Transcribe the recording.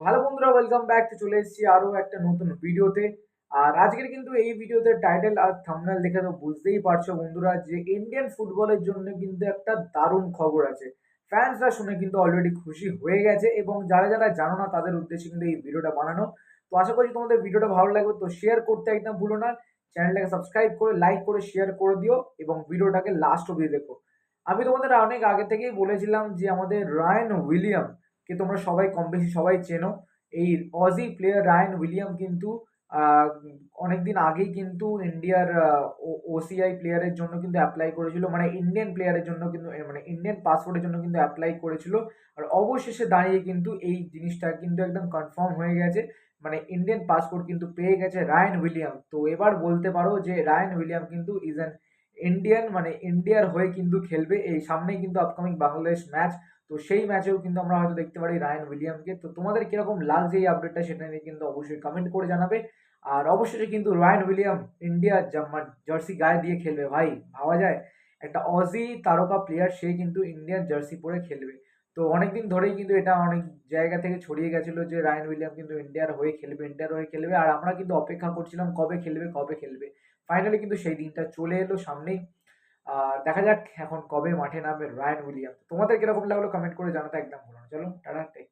ভালো বন্ধুরা welcome back তো চলে এসেছি আরও একটা নতুন ভিডিওতে। আর আজকের কিন্তু এই ভিডিওতে টাইটেল আর থামনাল দেখে তো বুঝতেই পারছ বন্ধুরা যে ইন্ডিয়ান ফুটবলের জন্য কিন্তু একটা দারুণ খবর আছে। ফ্যান্সরা শুনে কিন্তু অলরেডি খুশি হয়ে গেছে এবং যারা যারা জানো না, তাদের উদ্দেশ্যে কিন্তু এই ভিডিওটা বানানো। তো আশা করি তোমাদের ভিডিওটা ভালো লাগবে, তো শেয়ার করতে একদম ভুলো না। চ্যানেলটাকে সাবস্ক্রাইব করে লাইক করে শেয়ার করে দিও এবং ভিডিওটাকে লাস্ট অবধি দেখো। আমি তোমাদের অনেক আগে থেকেই বলেছিলাম যে আমাদের রায়ন উইলিয়াম কে তোমরা সবাই কম বেশি সবাই চেনো। এই অজি প্লেয়ার রায়ন উইলিয়াম কিন্তু অনেকদিন আগেই কিন্তু ইন্ডিয়ার ওসিআই প্লেয়ারের জন্য কিন্তু অ্যাপ্লাই করেছিল। মানে ইন্ডিয়ান প্লেয়ারের জন্য কিন্তু মানে ইন্ডিয়ান পাসপোর্টের জন্য কিন্তু অ্যাপ্লাই করেছিল। আর অবশেষে দাঁড়িয়ে কিন্তু এই জিনিসটা কিন্তু একদম কনফার্ম হয়ে গেছে। মানে ইন্ডিয়ান পাসপোর্ট কিন্তু পেয়ে গেছে রায়ন উইলিয়াম তো এবার বলতে পারো যে রায়ন উইলিয়াম কিন্তু ইজ অ্যান ইন্ডিয়ান মানে ইন্ডিয়ার হয়ে কিন্তু খেলবে। এই সামনেই কিন্তু আপকামিং বাংলাদেশ ম্যাচ তো সেই ম্যাচেও কিন্তু আমরা হয়তো দেখতে পারি রায়ন উইলিয়ামকে তো তোমাদের কীরকম লাগছে এই আপডেটটা সেটা নিয়ে কিন্তু অবশ্যই কমেন্ট করে জানাবে। আর অবশেষে কিন্তু রায়ন উইলিয়াম ইন্ডিয়ার ইন্ডিয়া জার্সি গায়ে দিয়ে খেলবে। ভাই, ভাবা যায়। একটা অজি তারকা প্লেয়ার সে কিন্তু ইন্ডিয়ান জার্সি পরে খেলবে। তো অনেকদিন ধরেই কিন্তু এটা অনেক জায়গা থেকে ছড়িয়ে গেছিল যে রায়ন উইলিয়াম কিন্তু ইন্ডিয়ার হয়ে খেলবে, ইন্ডিয়ার হয়ে খেলবে। আর আমরা কিন্তু অপেক্ষা করছিলাম কবে খেলবে কবে খেলবে। ফাইনালি কিন্তু সেই দিনটা চলে এলো সামনেই। আর দেখা যাক এখন কবে মাঠে নামবে রায়ন উইলিয়াম। তোমাদের কীরকম লাগল কমেন্ট করে জানাতে একদম ভুলো না। চলো, টাটা টেক